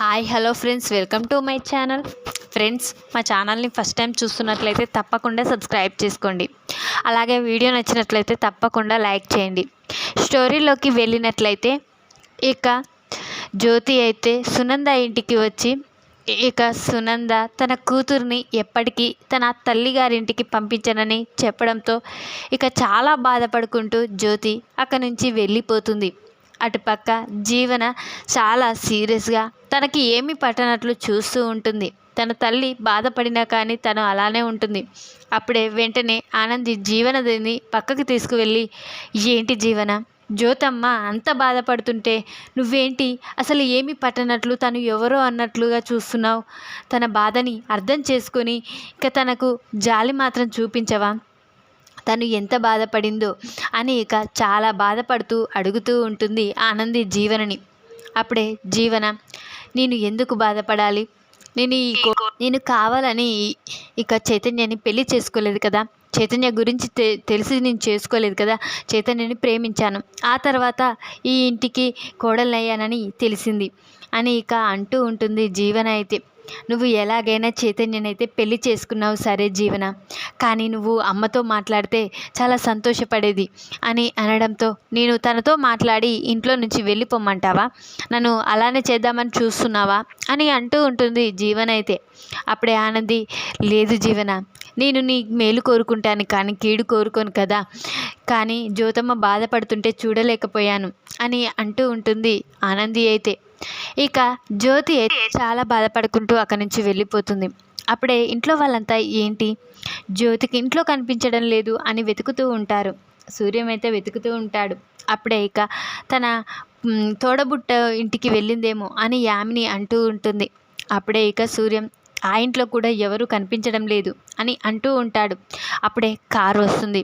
Hi hello friends welcome to my channel. Friends మా ఛానల్ని first time చూస్తున్నట్లయితే తప్పకుండా సబ్స్క్రైబ్ చేసుకోండి. అలాగే వీడియో నచ్చినట్లయితే తప్పకుండా లైక్ చేయండి. స్టోరీలోకి వెళ్ళినట్లయితే ఇక జ్యోతి అయితే సునంద ఇంటికి వచ్చి ఇక సునంద తన కూతుర్ని ఎప్పటికీ తన తల్లిగారింటికి పంపించనని చెప్పడంతో ఇక చాలా బాధపడుకుంటూ జ్యోతి అక్కడి నుంచి వెళ్ళిపోతుంది. అటుపక్క జీవన చాలా సీరియస్గా తనకి ఏమి పట్టనట్లు చూస్తూ ఉంటుంది. తన తల్లి బాధపడినా కానీ తను అలానే ఉంటుంది. అప్పుడే వెంటనే ఆనంది జీవనదిని పక్కకి తీసుకువెళ్ళి ఏంటి జీవన? జ్యోతమ్మ అంత బాధపడుతుంటే నువ్వేంటి? అసలు ఏమి పట్టనట్లు తను ఎవరో అన్నట్లుగా చూస్తున్నావు? తన బాధని అర్థం చేసుకొని ఇక తనకు జాలి మాత్రం చూపించవా? తను ఎంత బాధపడిందో. అని ఇక చాలా బాధపడుతూ అడుగుతూ ఉంటుంది ఆనంది జీవనని. అప్పుడే జీవన నేను ఎందుకు బాధపడాలి? నేను ఈ కో- నేను కావాలని ఇక చైతన్యని పెళ్ళి చేసుకోలేదు కదా. చైతన్య గురించి తె తెలిసి నేను చేసుకోలేదు కదా. చైతన్యని ప్రేమించాను. ఆ తర్వాత ఈ ఇంటికి కోడలయ్యానని తెలిసింది అని ఇక అంటూ ఉంటుంది జీవన అయితే. నువ్వు ఎలాగైనా చైతన్యనైతే పెళ్ళి చేసుకున్నావు సరే జీవన. కానీ నువ్వు అమ్మతో మాట్లాడితే చాలా సంతోషపడేది. అని అనడంతో నేను తనతో మాట్లాడి ఇంట్లో నుంచి వెళ్ళిపోమ్మంటావా? నన్ను అలానే చేద్దామని చూస్తున్నావా? అని అంటూ ఉంటుంది జీవన అయితే. అప్పుడే ఆనంది లేదు జీవన నేను నీ మేలు కోరుకుంటాను కానీ కీడు కోరుకోను కదా. కానీ జ్యోతమ్మ బాధపడుతుంటే చూడలేకపోయాను అని అంటూ ఉంటుంది ఆనంది అయితే. ఇక జ్యోతి అయితే చాలా బాధపడుకుంటూ అక్కడి నుంచి వెళ్ళిపోతుంది. అప్పుడే ఇంట్లో వాళ్ళంతా ఏంటి? జ్యోతికి ఇంట్లో కనిపించడం లేదు అని వెతుకుతూ ఉంటారు. సూర్యం అయితే వెతుకుతూ ఉంటాడు. అప్పుడే ఇక తన తోడబుట్ట ఇంటికి వెళ్ళిందేమో అని యామిని అంటూ ఉంటుంది. అప్పుడే ఇక సూర్యం ఆ ఇంట్లో కూడా ఎవరు కనిపించడం లేదు అని అంటూ ఉంటాడు. అప్పుడే కారు వస్తుంది.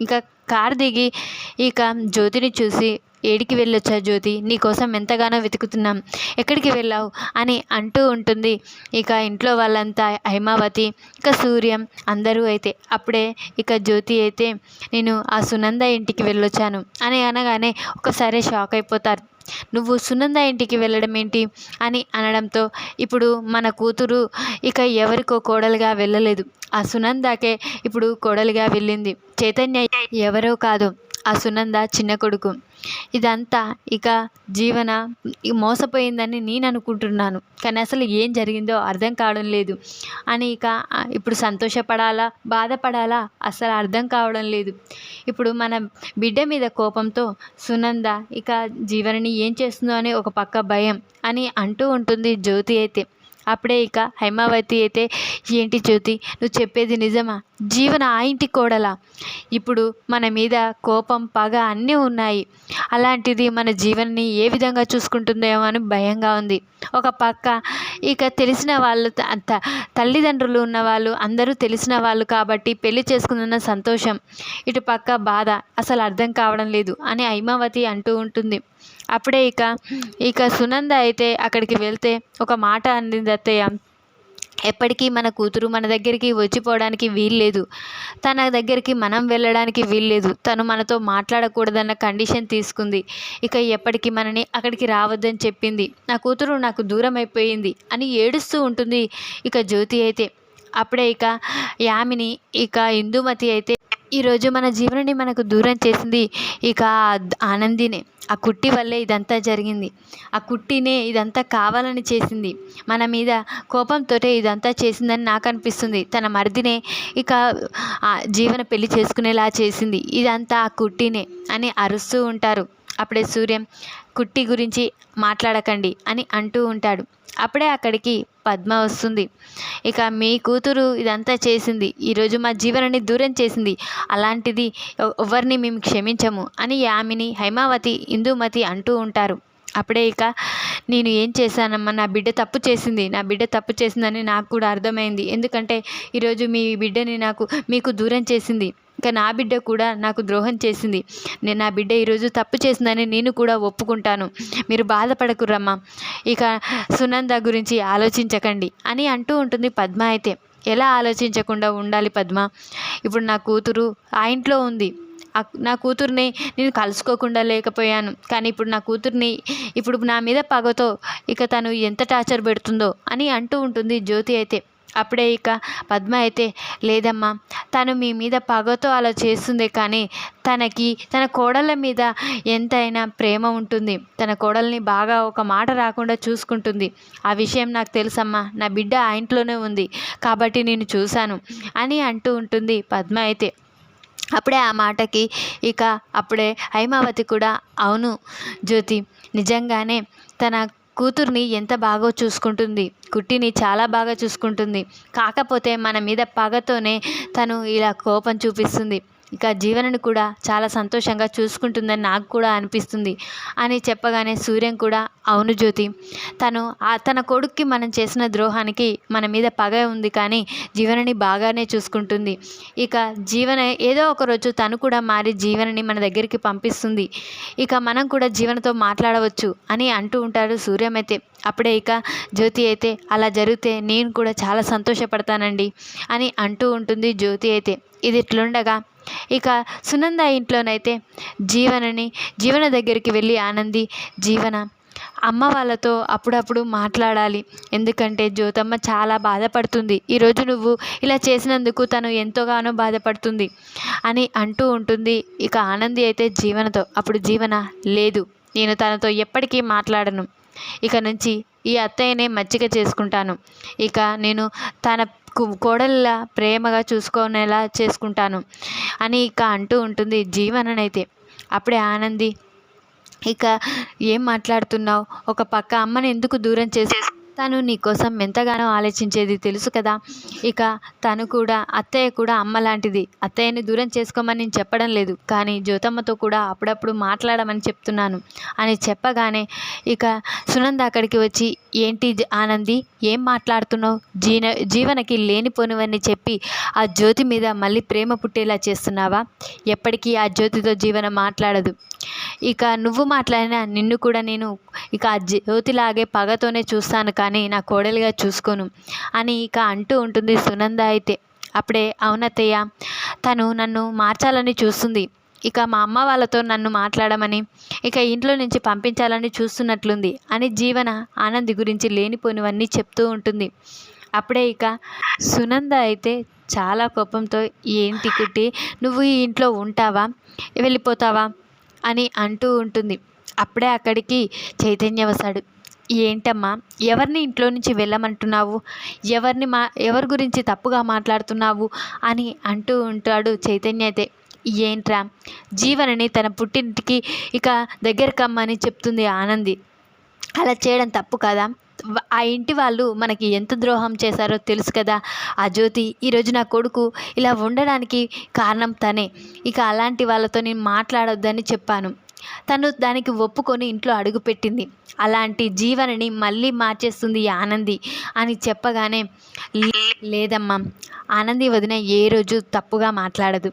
ఇంకా కారు దిగి ఇక జ్యోతిని చూసి ఏడికి వెళ్ళొచ్చా జ్యోతి? నీకోసం ఎంతగానో వెతుకుతున్నాం. ఎక్కడికి వెళ్ళావు? అని అంటూ ఉంటుంది. ఇక ఇంట్లో వాళ్ళంతా హైమావతి ఇక సూర్యం అందరూ అయితే అప్పుడే ఇక జ్యోతి అయితే నేను ఆ సునంద ఇంటికి వెళ్ళొచ్చాను. అని అనగానే ఒకసారి షాక్ అయిపోతారు. నువ్వు సునంద ఇంటికి వెళ్ళడం ఏంటి? అని అనడంతో ఇప్పుడు మన కూతురు ఇక ఎవరికో కోడలుగా వెళ్ళలేదు. ఆ సునందాకే ఇప్పుడు కోడలుగా వెళ్ళింది. చైతన్య ఎవరో కాదు. ఆ సునంద చిన్న కొడుకు. ఇదంతా ఇక జీవన మోసపోయిందని నేను అనుకుంటున్నాను. కానీ అసలు ఏం జరిగిందో అర్థం కావడం లేదు. అని ఇక ఇప్పుడు సంతోషపడాలా బాధపడాలా? అసలు అర్థం కావడం లేదు. ఇప్పుడు మన బిడ్డ మీద కోపంతో సునంద ఇక జీవనని ఏం చేస్తుందో అని ఒక పక్క భయం అని అంటూ ఉంటుంది జ్యోతి అయితే. అప్పుడే ఇక హైమావతి అయితే ఏంటి జ్యోతి నువ్వు చెప్పేది నిజమా? జీవన ఆ ఇంటి కోడలా. ఇప్పుడు మన మీద కోపం పగ అన్నీ ఉన్నాయి. అలాంటిది మన జీవన్ని ఏ విధంగా చూసుకుంటుందేమో అని భయంగా ఉంది. ఒక పక్క ఇక తెలిసిన వాళ్ళు త- తల్లిదండ్రులు ఉన్న వాళ్ళు అందరూ తెలిసిన వాళ్ళు కాబట్టి పెళ్ళి చేసుకున్న సంతోషం. ఇటు పక్క బాధ అసలు అర్థం కావడం లేదు అని హైమావతి అంటూ ఉంటుంది. అప్పుడే ఇక ఇక సునంద అయితే అక్కడికి వెళ్తే ఒక మాట అందింది అత్తయ్య. ఎప్పటికీ మన కూతురు మన దగ్గరికి వచ్చిపోవడానికి వీల్లేదు. తన దగ్గరికి మనం వెళ్ళడానికి వీల్లేదు. తను మనతో మాట్లాడకూడదన్న కండిషన్ తీసుకుంది. ఇక ఎప్పటికీ మనని అక్కడికి రావద్దని చెప్పింది. నా కూతురు నాకు దూరం అయిపోయింది అని ఏడుస్తూ ఉంటుంది ఇక జ్యోతి అయితే. అప్పుడే ఇక యామిని ఇక ఇందుమతి అయితే ఈరోజు మన జీవనాన్ని మనకు దూరం చేసింది ఇక ఆనందినే. ఆ కుట్టి వల్లే ఇదంతా జరిగింది. ఆ కుట్టినే ఇదంతా కావాలని చేసింది. మన మీద కోపంతో ఇదంతా చేసిందని నాకు అనిపిస్తుంది. తన మరిదినే ఇక ఆ జీవన పెళ్ళి చేసుకునేలా చేసింది. ఇదంతా ఆ కుట్టినే అని అరుస్తూ ఉంటారు. అప్పుడే సూర్యం కుట్టి గురించి మాట్లాడకండి అని అంటూ ఉంటాడు. అప్పుడే అక్కడికి పద్మ వస్తుంది. ఇక మీ కూతురు ఇదంతా చేసింది. ఈరోజు మా జీవనాన్ని దూరం చేసింది. అలాంటిది ఎవరిని మేము క్షమించము అని యామిని హైమావతి ఇందుమతి అంటూ ఉంటారు. అప్పుడే ఇక నేను ఏం చేశానమ్మా? నా బిడ్డ తప్పు చేసింది. నా బిడ్డ తప్పు చేసిందని నాకు కూడా అర్థమైంది. ఎందుకంటే ఈరోజు మీ బిడ్డని నాకు మీకు దూరం చేసింది. ఇంకా నా బిడ్డ కూడా నాకు ద్రోహం చేసింది. నేను నా బిడ్డ ఈరోజు తప్పు చేసిందని నేను కూడా ఒప్పుకుంటాను. మీరు బాధపడకురమ్మా ఇక సునంద గురించి ఆలోచించకండి అని అంటూ ఉంటుంది పద్మ అయితే. ఎలా ఆలోచించకుండా ఉండాలి పద్మ? ఇప్పుడు నా కూతురు ఆ ఇంట్లో ఉంది. నా కూతుర్ని నేను కలుసుకోకుండా లేకపోయాను. కానీ ఇప్పుడు నా కూతుర్ని ఇప్పుడు నా మీద పగతో ఇక తను ఎంత టార్చర్ పెడుతుందో అని అంటూ ఉంటుంది జ్యోతి అయితే. అప్పుడే ఇక పద్మ అయితే లేదమ్మా తను మీ మీద పగతో అలా చేస్తుంది కానీ తనకి తన కోడళ్ళ మీద ఎంతైనా ప్రేమ ఉంటుంది. తన కోడల్ని బాగా ఒక మాట రాకుండా చూసుకుంటుంది. ఆ విషయం నాకు తెలుసమ్మా నా బిడ్డ ఆ ఇంట్లోనే ఉంది కాబట్టి నేను చూశాను అని అంటూ ఉంటుంది పద్మ అయితే. అప్పుడే ఆ మాటకి ఇక అప్పుడే హైమావతి కూడా అవును జ్యోతి నిజంగానే తన కూతుర్ని ఎంత బాగా చూసుకుంటుంది. కుట్టిని చాలా బాగా చూసుకుంటుంది. కాకపోతే మన మీద పగతోనే తను ఇలా కోపం చూపిస్తుంది. ఇక జీవనని కూడా చాలా సంతోషంగా చూసుకుంటుందని నాకు కూడా అనిపిస్తుంది అని చెప్పగానే సూర్యం కూడా అవును జ్యోతి తను ఆ తన కొడుక్కి మనం చేసిన ద్రోహానికి మన మీద పగ ఉంది కానీ జీవనని బాగానే చూసుకుంటుంది. ఇక జీవన ఏదో ఒక రోజు తను కూడా మారి జీవనని మన దగ్గరికి పంపిస్తుంది. ఇక మనం కూడా జీవనతో మాట్లాడవచ్చు అని అంటూ ఉంటారు సూర్యం అయితే అప్పుడే ఇక జ్యోతి అయితే అలా జరిగితే నేను కూడా చాలా సంతోషపడతానండి అని అంటూ ఉంటుంది జ్యోతి అయితే. ఇది ఇట్లుండగా ఇక సునంద ఇంట్లోనైతే జీవనని జీవన దగ్గరికి వెళ్ళి ఆనంది జీవన అమ్మ వాళ్ళతో అప్పుడప్పుడు మాట్లాడాలి. ఎందుకంటే జ్యోతమ్మ చాలా బాధపడుతుంది. ఈరోజు నువ్వు ఇలా చేసినందుకు తను ఎంతోగానో బాధపడుతుంది అని అంటూ ఉంటుంది. ఇక ఆనంది అయితే జీవనతో అప్పుడు జీవన లేదు నేను తనతో ఎప్పటికీ మాట్లాడను. ఇక నుంచి ఈ అత్తయ్యనే మచ్చిక చేసుకుంటాను. ఇక నేను తన కోడళ్ళ ప్రేమగా చూసుకునేలా చేసుకుంటాను అని ఇక అంటూ ఉంటుంది జీవననైతే. అప్పుడే ఆనంది ఇక ఏం మాట్లాడుతున్నావు? ఒక పక్క అమ్మని ఎందుకు దూరం చేసే తను నీకోసం ఎంతగానో ఆలోచించేది తెలుసు కదా. ఇక తను కూడా అత్తయ్య కూడా అమ్మ లాంటిది. అత్తయ్యని దూరం చేసుకోమని నేను చెప్పడం లేదు. కానీ జ్యోతమ్మతో కూడా అప్పుడప్పుడు మాట్లాడమని చెప్తున్నాను అని చెప్పగానే ఇక సునంద అక్కడికి వచ్చి ఏంటి జ- ఆనంది ఏం మాట్లాడుతున్నావు? జీన జీవనకి లేనిపోనివన్నీ చెప్పి ఆ జ్యోతి మీద మళ్ళీ ప్రేమ పుట్టేలా చేస్తున్నావా? ఎప్పటికీ ఆ జ్యోతితో జీవన మాట్లాడదు. ఇక నువ్వు మాట్లాడినా నిన్ను కూడా నేను ఇక జ్యోతిలాగే పగతోనే చూస్తాను కానీ నా కోడలిగా చూసుకోను అని ఇక అంటూ ఉంటుంది సునంద అయితే. అప్పుడే అవునత్తయ్య తను నన్ను మార్చాలని చూస్తుంది. ఇక మా అమ్మ వాళ్ళతో నన్ను మాట్లాడమని ఇక ఇంట్లో నుంచి పంపించాలని చూస్తున్నట్లుంది అని జీవన ఆనంది గురించి లేనిపోనివన్నీ చెప్తూ ఉంటుంది. అప్పుడే ఇక సునంద అయితే చాలా కోపంతో ఏంటి కుట్టి నువ్వు ఈ ఇంట్లో ఉంటావా? వెళ్ళిపోతావా? అని అంటూ ఉంటుంది. అప్పుడే అక్కడికి చైతన్య వస్తాడు ఏంటమ్మా ఎవరిని ఇంట్లో నుంచి వెళ్ళమంటున్నావు? ఎవరిని మా ఎవరి గురించి తప్పుగా మాట్లాడుతున్నావు? అని అంటూ ఉంటాడు చైతన్య అయితే. ఏంట్రా జీవనని తన పుట్టింటికి ఇక దగ్గరకమ్మని చెప్తుంది ఆనంది. అలా చేయడం తప్పు కదా? ఆ ఇంటి వాళ్ళు మనకి ఎంత ద్రోహం చేశారో తెలుసు కదా. ఆ జ్యోతి ఈరోజు నా కొడుకు ఇలా ఉండడానికి కారణం తనే. ఇక అలాంటి వాళ్ళతో నేను మాట్లాడొద్దని చెప్పాను. తను దానికి ఒప్పుకొని ఇంట్లో అడుగుపెట్టింది అలాంటి జీవనని మళ్ళీ మార్చేస్తుంది ఆనంది అని చెప్పగానే "లే- లేదమ్మా. ఆనంది వదిన ఏ రోజు తప్పుగా మాట్లాడదు.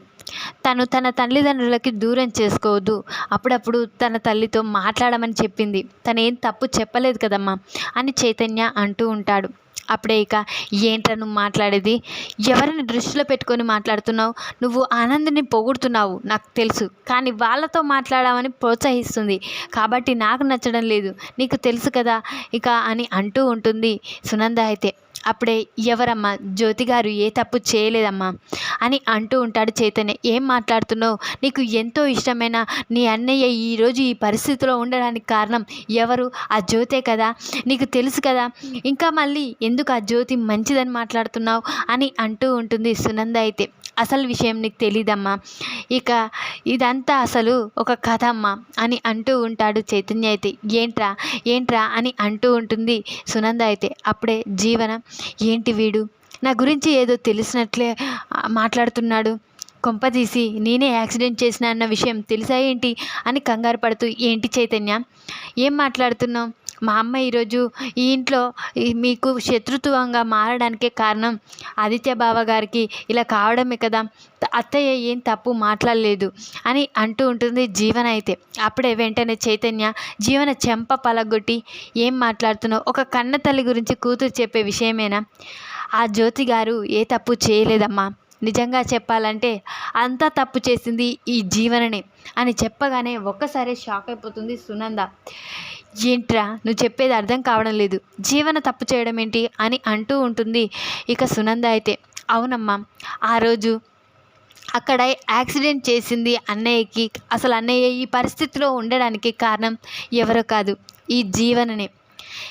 తను తన తల్లిదండ్రులకి దూరం చేసుకోవద్దు. అప్పుడప్పుడు తన తల్లితో మాట్లాడమని చెప్పింది. తను ఏం తప్పు చెప్పలేదు కదమ్మా అని చైతన్య అంటూ ఉంటాడు. అప్పుడే ఇక ఏంట్రా నువ్వు మాట్లాడేది? ఎవరిని దృష్టిలో పెట్టుకొని మాట్లాడుతున్నావు? నువ్వు ఆనందిని పొగుడుతున్నావు నాకు తెలుసు. కానీ వాళ్ళతో మాట్లాడామని ప్రోత్సహిస్తుంది. కాబట్టి నాకు నచ్చడం లేదు. నీకు తెలుసు కదా ఇక అని అంటూ ఉంటుంది సునంద అయితే. అప్పుడే ఎవరమ్మా? జ్యోతి గారు ఏ తప్పు చేయలేదమ్మా అని అంటూ ఉంటాడు చైతన్య. ఏం మాట్లాడుతున్నావు? నీకు ఎంతో ఇష్టమైన? నీ అన్నయ్య ఈరోజు ఈ పరిస్థితిలో ఉండడానికి కారణం ఎవరు? ఆ జ్యోతే కదా? నీకు తెలుసు కదా? ఇంకా మళ్ళీ ఎందుకు ఆ జ్యోతి మంచిదని మాట్లాడుతున్నావు అని అంటూ ఉంటుంది సునంద అయితే. అసలు విషయం నీకు తెలీదమ్మా. ఇక ఇదంతా అసలు ఒక కథ అమ్మా అని అంటూ ఉంటాడు చైతన్య అయితే. ఏంట్రా ఏంట్రా అని అంటూ ఉంటుంది సునంద అయితే. అప్పుడే జీవన ఏంటి వీడు? నా గురించి ఏదో తెలిసినట్లే మాట్లాడుతున్నాడు. కొంపదీసి నేనే యాక్సిడెంట్ చేసిన అన్న విషయం తెలుసా ఏంటి అని కంగారు పడుతూ ఏంటి చైతన్య? ఏం మాట్లాడుతున్నావు? మా అమ్మ ఈరోజు ఈ ఇంట్లో మీకు శత్రుత్వంగా మారడానికే కారణం ఆదిత్య బావ గారికి ఇలా కావడమే కదా. అత్తయ్య ఏం తప్పు మాట్లాడలేదు అని అంటూ ఉంటుంది జీవన అయితే. అప్పుడే వెంటనే చైతన్య జీవన చెంప పలగొట్టి ఏం మాట్లాడుతున్నావు? ఒక కన్న తల్లి గురించి కూతురు చెప్పే విషయమేనా? ఆ జ్యోతి గారు ఏ తప్పు చేయలేదమ్మా. నిజంగా చెప్పాలంటే అంతా తప్పు చేసింది ఈ జీవననే అని చెప్పగానే ఒక్కసారి షాక్ అయిపోతుంది సునంద. ఏంట్రా నువ్వు చెప్పేది అర్థం కావడం లేదు. జీవన తప్పు చేయడం ఏంటి అని అంటూ ఉంటుంది ఇక సునంద అయితే. అవునమ్మా ఆ రోజు అక్కడ యాక్సిడెంట్ చేసింది అన్నయ్యకి. అసలు అన్నయ్య ఈ పరిస్థితిలో ఉండడానికి కారణం ఎవరో కాదు ఈ జీవననే.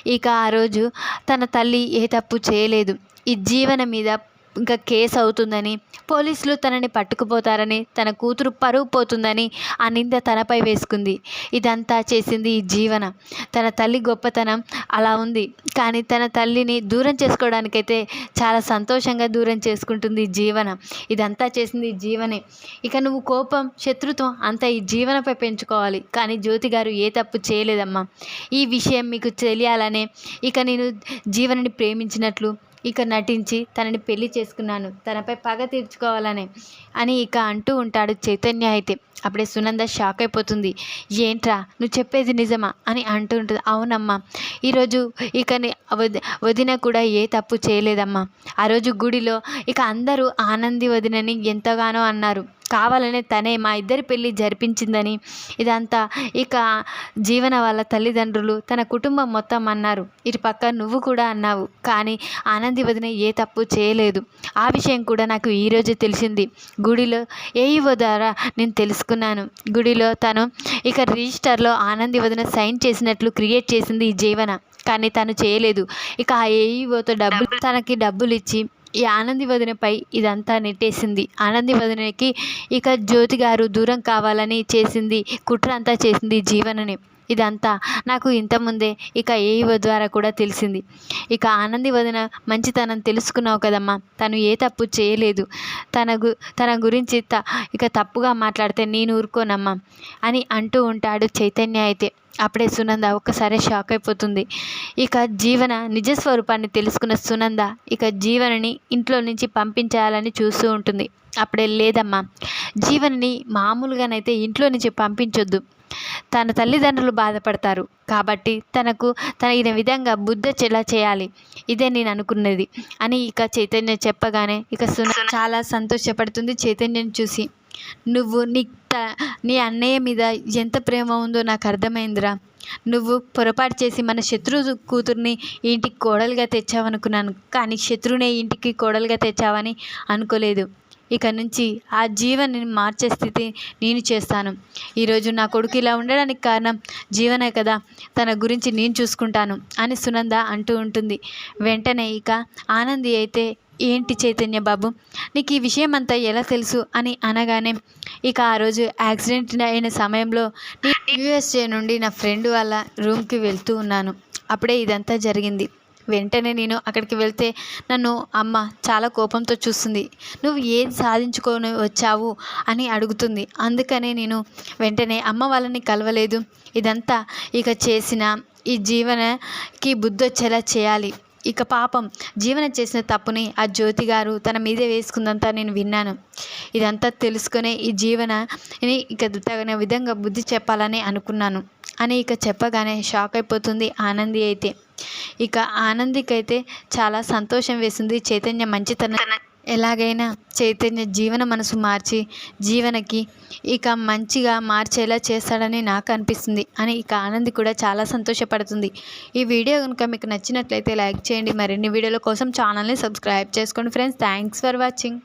ఇక ఆ రోజు తన తల్లి ఏ తప్పు చేయలేదు. ఈ జీవన మీద ఇంకా కేసు అవుతుందని పోలీసులు తనని పట్టుకుపోతారని తన కూతురు పరువు పోతుందని ఆ నింద తనపై వేసుకుంది. ఇదంతా చేసింది ఈ జీవన. తన తల్లి గొప్పతనం అలా ఉంది. కానీ తన తల్లిని దూరం చేసుకోవడానికైతే చాలా సంతోషంగా దూరం చేసుకుంటుంది ఈ జీవన. ఇదంతా చేసింది ఈ జీవనే. ఇక నువ్వు కోపం శత్రుత్వం అంతా ఈ జీవనపై పెంచుకోవాలి. కానీ జ్యోతి గారు ఏ తప్పు చేయలేదమ్మా. ఈ విషయం మీకు తెలియాలనే ఇక నేను జీవనని ప్రేమించినట్లు ఇక నటించి తనని పెళ్ళి చేసుకున్నాను. తనపై పగ తీర్చుకోవాలని అని ఇక అంటూ ఉంటాడు చైతన్య అయితే. అప్పుడే సునంద షాక్ అయిపోతుంది. ఏంట్రా నువ్వు చెప్పేది నిజమా? అని అంటూ ఉంటుంది. అవునమ్మా ఈరోజు ఇక వదిన కూడా ఏ తప్పు చేయలేదమ్మా. ఆ రోజు గుడిలో ఇక అందరూ ఆనంది వదినని ఎంతగానో అన్నారు. కావాలనే తనే మా ఇద్దరి పెళ్ళి జరిపించిందని. ఇదంతా ఇక జీవన వాళ్ళ తల్లిదండ్రులు తన కుటుంబం మొత్తం అన్నారు. ఇటు పక్క నువ్వు కూడా అన్నావు. కానీ ఆనంది వదిన ఏ తప్పు చేయలేదు. ఆ విషయం కూడా నాకు ఈరోజు తెలిసింది. గుడిలో ఏఈఓ ద్వారా నేను తెలుసుకున్నాను. గుడిలో తను ఇక రిజిస్టర్లో ఆనంది వదిన సైన్ చేసినట్లు క్రియేట్ చేసింది ఈ జీవన. కానీ తను చేయలేదు. ఇక ఆ ఏఈఓతో డబ్బులు తనకి డబ్బులు ఇచ్చి ఈ ఆనంది వదినపై ఇదంతా నెట్టేసింది. ఆనంది వదినకి ఇక జ్యోతి గారు దూరం కావాలని చేసింది కుట్ర అంతా చేసింది జీవనని. ఇదంతా నాకు ఇంతముందే ఇక ఏఈఓ ద్వారా కూడా తెలిసింది. ఇక ఆనంది వదిన మంచితనం తెలుసుకున్నావు కదమ్మా. తను ఏ తప్పు చేయలేదు. తన గు తన గురించి త ఇక తప్పుగా మాట్లాడితే నేను ఊరుకోనమ్మా అని అంటూ ఉంటాడు చైతన్య అయితే. అప్పుడే సునంద ఒక్కసారి షాక్ అయిపోతుంది. ఇక జీవన నిజ స్వరూపాన్ని తెలుసుకున్న సునంద ఇక జీవనని ఇంట్లో నుంచి పంపించాలని చూస్తూ ఉంటుంది. అప్పుడే లేదమ్మా. జీవనని మామూలుగానైతే ఇంట్లో నుంచి పంపించొద్దు. తన తల్లిదండ్రులు బాధపడతారు. కాబట్టి తనకు తన ఈ విధంగా బుద్ధ చెలా చేయాలి? ఇదే నేను అనుకున్నది. అని ఇక చైతన్య చెప్పగానే ఇక సున చాలా సంతోషపడుతుంది చైతన్యం చూసి. నువ్వు నీ త నీ అన్నయ్య మీద ఎంత ప్రేమ ఉందో నాకు అర్థమైందిరా. నువ్వు పొరపాటు చేసి మన శత్రువు కూతుర్ని ఇంటికి కోడలుగా తెచ్చావనుకున్నాను. కానీ శత్రువునే ఇంటికి కోడలుగా తెచ్చావని అనుకోలేదు. ఇక నుంచి ఆ జీవన్ని మార్చే స్థితి నేను చేస్తాను. ఈరోజు నా కొడుకు ఇలా ఉండడానికి కారణం జీవనే కదా తన గురించి నేను చూసుకుంటాను అని సునంద అంటూ ఉంటుంది. వెంటనే ఇక ఆనంది అయితే ఏంటి చైతన్య బాబు నీకు ఈ విషయం అంతా ఎలా తెలుసు? అని అనగానే ఇక ఆ రోజు యాక్సిడెంట్ అయిన సమయంలో యూఎస్ఏ నుండి నా ఫ్రెండ్ వాళ్ళ రూమ్కి వెళ్తూ ఉన్నాను. అప్పుడే ఇదంతా జరిగింది. వెంటనే నేను అక్కడికి వెళ్తే నన్ను అమ్మ చాలా కోపంతో చూస్తుంది. నువ్వు ఏది సాధించుకొని వచ్చావు? అని అడుగుతుంది. అందుకనే నేను వెంటనే అమ్మ వాళ్ళని కలవలేదు. ఇదంతా ఇక చేసిన ఈ జీవనకి బుద్ధి వచ్చేలా చేయాలి. ఇక పాపం జీవన చేసిన తప్పుని ఆ జ్యోతి గారు తన మీదే వేసుకుందంతా నేను విన్నాను. ఇదంతా తెలుసుకునే ఈ జీవనని ఇక తగిన విధంగా బుద్ధి చెప్పాలని అనుకున్నాను. అని ఇక చెప్పగానే షాక్ అయిపోతుంది ఆనంది అయితే. ఇక ఆనందికైతే చాలా సంతోషం వేసింది చైతన్య మంచితనం. ఎలాగైనా చైతన్య జీవన మనసు మార్చి జీవనకి ఇక మంచిగా మార్చేలా చేస్తాడని నాకు అనిపిస్తుంది అని ఇక ఆనంది కూడా చాలా సంతోషపడుతుంది. ఈ వీడియో కనుక మీకు నచ్చినట్లయితే లైక్ చేయండి. మరిన్ని వీడియోల కోసం ఛానల్ని సబ్స్క్రైబ్ చేసుకోండి ఫ్రెండ్స్. Thanks for watching.